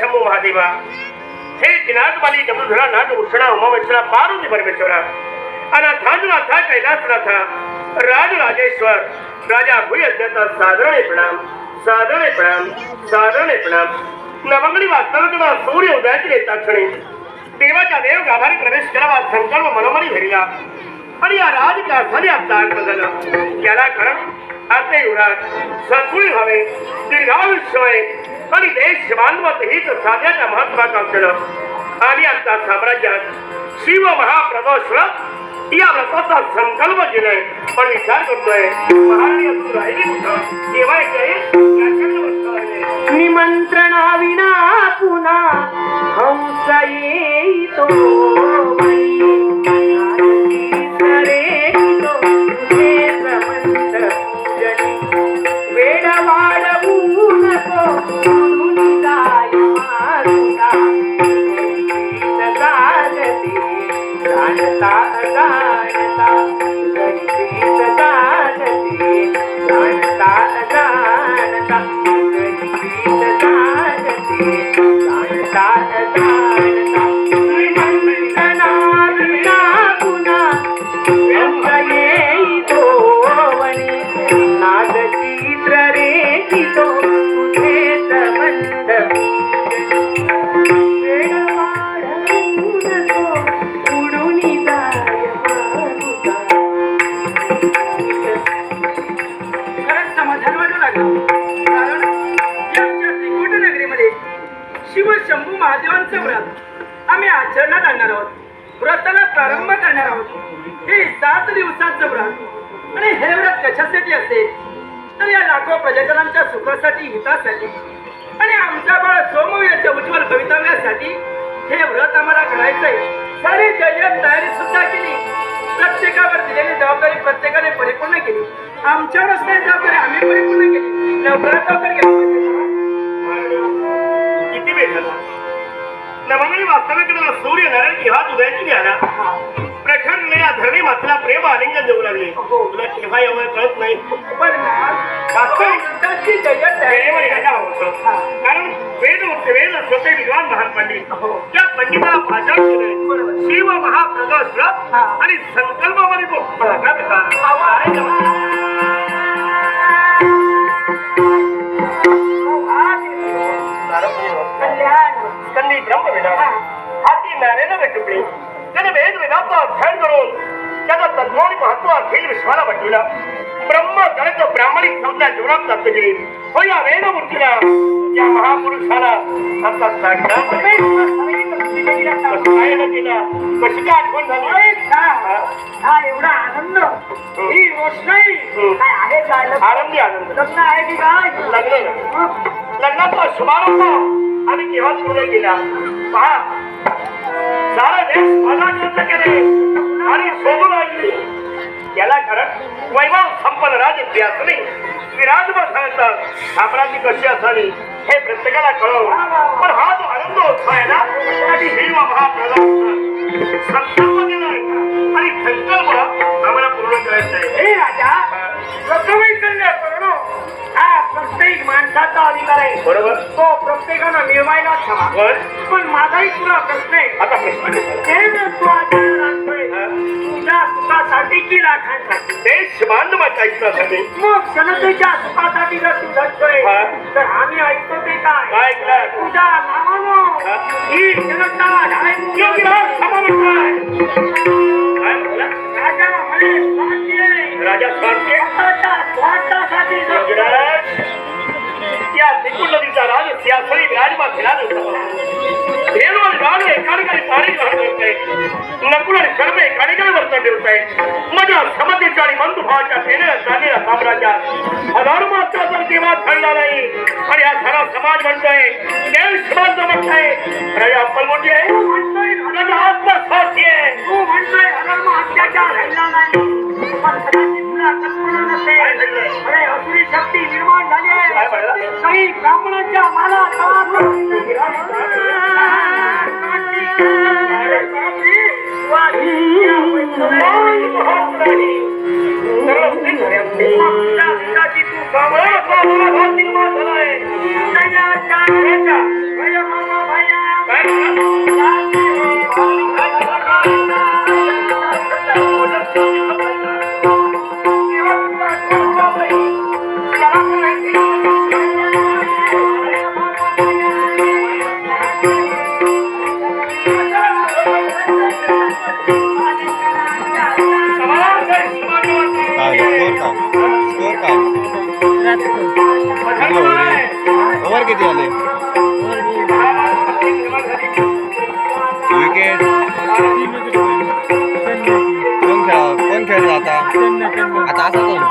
शंभू महादेवा हे दिनागमाली डबुधरा नाग उषणा उमामेश्वरा पार्वती परमेश्वरा अनाथानुनाथा कैलासनाथा राजराजेश्वर राजा भूयज्ञाचा साधारण प्रणाम साधारण प्रणाम साधारण प्रणाम। नवंगडी वास्तविकता सूर्य उदयाची येतात क्षणी देवाच्या देव गाभारी प्रवेश करावा संकल्प मनोमनी धरिला आणि या राजकारभारी आपला आत्म झाला त्याला कारण असे युवराज सद्गुणी व्हावे दीर्घायुष्यमय आणि देश बांधवत हित साध्याच्या महत्वाकांक्षेनं आणि आमच्या साम्राज्यात शिव महाप्रदोष या व्रताचा संकल्प केलाय. पण विचार करतोय महाराणी अजून राहिली कुठं? केव्हा निमंत्रणा विना पुन्हा हंस येतो शिव शंभू महादेवांचं व्रत. आम्ही आचरणात आणणार आहोत. व्रताला प्रारंभ करणार आहोत. हे सात दिवसांचं व्रत. आणि हे व्रत कशासाठी असेल? तर या लाखो प्रजाजनांच्या सुखासाठी हितासाठी. आणि आमच्या बाळ सोमवीराच्या उज्ज्वल भवितव्यासाठी हे व्रत आम्हाला करायचंय सारी जय्यत तयारी सुद्धा केली. प्रत्येकावर दिलेली जबाबदारी प्रत्येकाने परिपूर्ण केली. आमच्यावरच नाही जबाबदारी आम्ही परिपूर्ण केली. नवरात्र नवंगणी वास्तविकतेला सूर्य नारायण की हात उदयाची घ्यायला प्रखर या धरणी मातेला प्रेम आलिंगन देऊ लागले. तुला केव्हा एवढं कळत नाही. पण वास्तविक. कारण वेद होते वेद स्वतः विद्वान महान पंडित. त्या पंडिताला भाषण केलंय शिव महाप्रदोष आणि संकल्पामध्ये तो फळका हाती नारेनं भेटुकली त्याने वेद वेदांचा अध्ययन करून त्याचा तत्वानी महत्त्व अखिल विश्वाला वाटलेला ब्रह्म गणित ब्राह्मणिक संज्ञा जीवनात प्राप्त केली. हो या वेदमूर्तीला या महापुरुषाला आता कशी काय आठवण झाली? हा? एवढा आनंद. ही. रोषणाई काय आहे काय आनंदी? आनंद. लग्न आहे की काय? लग्न. लग्नाचा शुभारंभ. आम्ही केव्हा पूर्ण केला पहा आणि शोधू लागली याला कारण वैभव संपन्न राजकीय असणे विराजमान झाल्यानंतर साम्राज्य कशी असावी हे प्रत्येकाला कळव पण हा जो आनंद उत्सव आहे ना त्याची ही महाप्रधान संकल्प दिलाय आणि संकल्प आम्हाला पूर्ण करायचा आहे. हे राजा प्रथमैकल्य करणं हा प्रत्येक माणसाचा अधिकार आहे. बरोबर. तो प्रत्येकानं मिळवायलाच हवा पण पण माझाही तुला प्रश्न आहे आता प्रश्न. हे जर तू आचार राखतोय तुझ्या सुखासाठी की लाखांसाठी देश बांधवाच्या मग जनतेच्या सुखासाठी जर तू झटतोय हा. तर आम्ही ऐकतो ते काय काय ऐकलं तुझ्या नावानं हा. जनता थांबा. काय म्हटलं? राजा म्हणे स्वार्थी आहे. राजा स्वार्थी आहे? स्वतःच्या स्वार्थासाठी. आणि राज एकाने पाणी ग्रहण करताय नकुल आणि शर्म एकाने वर्तन ठेवताय माझ्या समतेच्या आणि बंधुभावाच्या सेनेला चाललेल्या साम्राज्यात. हजारो मात्र तर केव्हा ठरला नाही. आणि हा सारा समाज म्हणतोय म्हणताय राजा अप्पलमोठी आहे. तू म्हणतोय आहे तू म्हणतोय अत्याचार नाही. असुरी शक्ती निर्माण झाली काही ब्राह्मणांच्या माला वाढी काय स्कोर काय स्कोर काय ओव्हर किती आले? विकेट कोण खेळ कोण खेळत आता? आता असं कोण?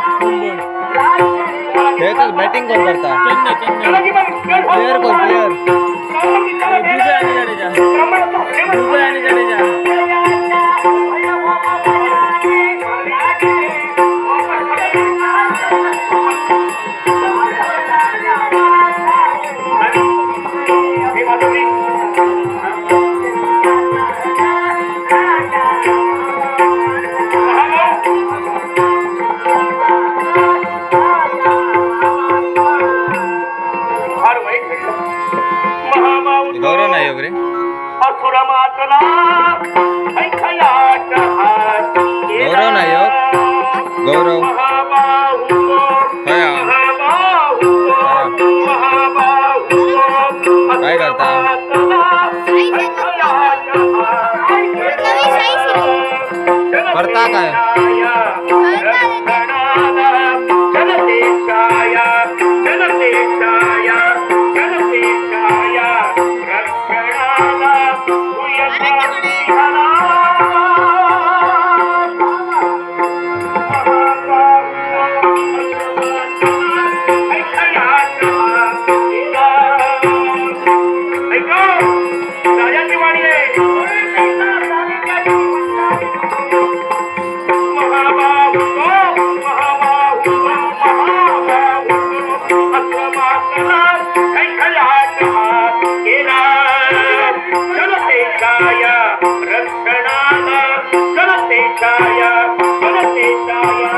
खेळतच. बॅटिंग कोण करता? प्लेअर कोण? प्लेअर गौरव नाही हो. गौरव काय करता? करता काय? जनते छाया रक्षणाला